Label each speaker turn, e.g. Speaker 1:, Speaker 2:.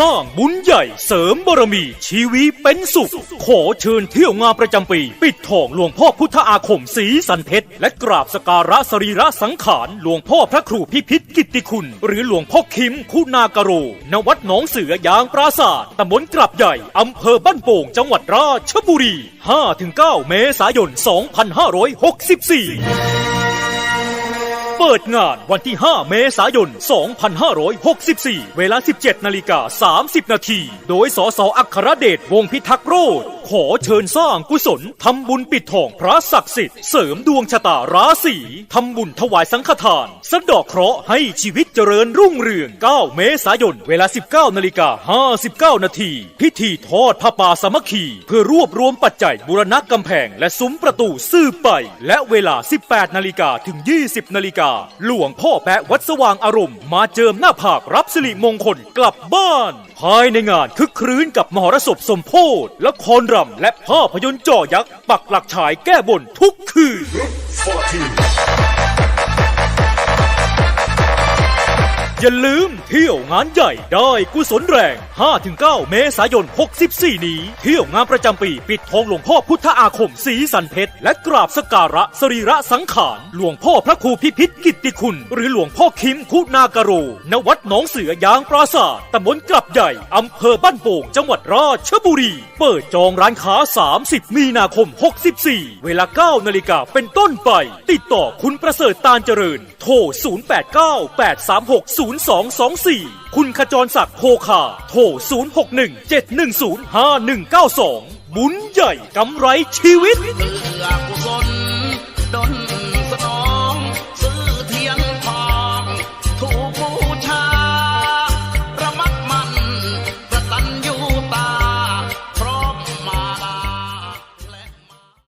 Speaker 1: สร้างบุญใหญ่เสริมบารมี ชีวิตเป็นสุข ขอเชิญเที่ยวงานประจำปี ปิดทองหลวงพ่อพุทธอาคมศรีสันเพชรและกราบสการะสรีระสังขาร หลวงพ่อพระครูพิพิธกิตติคุณ หรือหลวงพ่อคิมคุณากโร ณวัดหนองเสือยางปราศาสตร์ตำบลกลับใหญ่อำเภอบ้านโป่งจังหวัดราชบุรี 5-9 เมษายน 2564 เปิดงานวันที่ 5 เมษายน 2564 เวลา 17 นาฬิกา 30 นาที โดยสสอัครเดชวงพิทักษ์โรธขอเชิญสร้างกุศลทำบุญปิดทองพระศักดิ์สิทธิ์เสริมดวงชะตาราศีทำบุญถวายสังฆทาน สะดอกเคราะห์ให้ชีวิตเจริญรุ่งเรือง 9 เมษายน เวลา 19 นาฬิกา 59 นาที พิธีทอดผ้าป่าสามัคคี เพื่อรวบรวมปัจจัยบูรณะกำแพงและซุ้มประตูซื่อไป และเวลา 18 นาฬิกาถึง 20 นาฬิกาหลวงพ่อแปะวัดสว่างอารมณ์ มาเจิมหน้าผากรับสิริมงคลกลับบ้าน ภายในงานคึกครื้นกับมหรสพสมโพธละครรำและภาพยนตร์จ่อยักษ์ ปักหลักฉายแก้บนทุกคืน อย่าลืมเที่ยวงานใหญ่ได้กุศลแรง 5-9 เมษายน 64 นี้ เที่ยวงานประจำปีปิดทองหลวงพ่อพุทธอาคมศรีสันเพชร และกราบสการะสรีระสังขาร หลวงพ่อพระครูพิพิธกิตติคุณ หรือหลวงพ่อคิมคุณากโร ณวัดหนองเสือยางปราศาสตร์ตำบลกลับใหญ่ อำเภอบ้านโป่ง จังหวัดราชบุรี เปิดจองร้านค้า 30 มีนาคม 64 เวลา 9 นาฬิกาเป็นต้นไป ติดต่อคุณประเสริฐตาลเจริญ โทร 089 836 0224 คุณขจรศักดิ์โพคา โทร 0617105192 บุญใหญ่กำไรชีวิต
Speaker 2: เลือก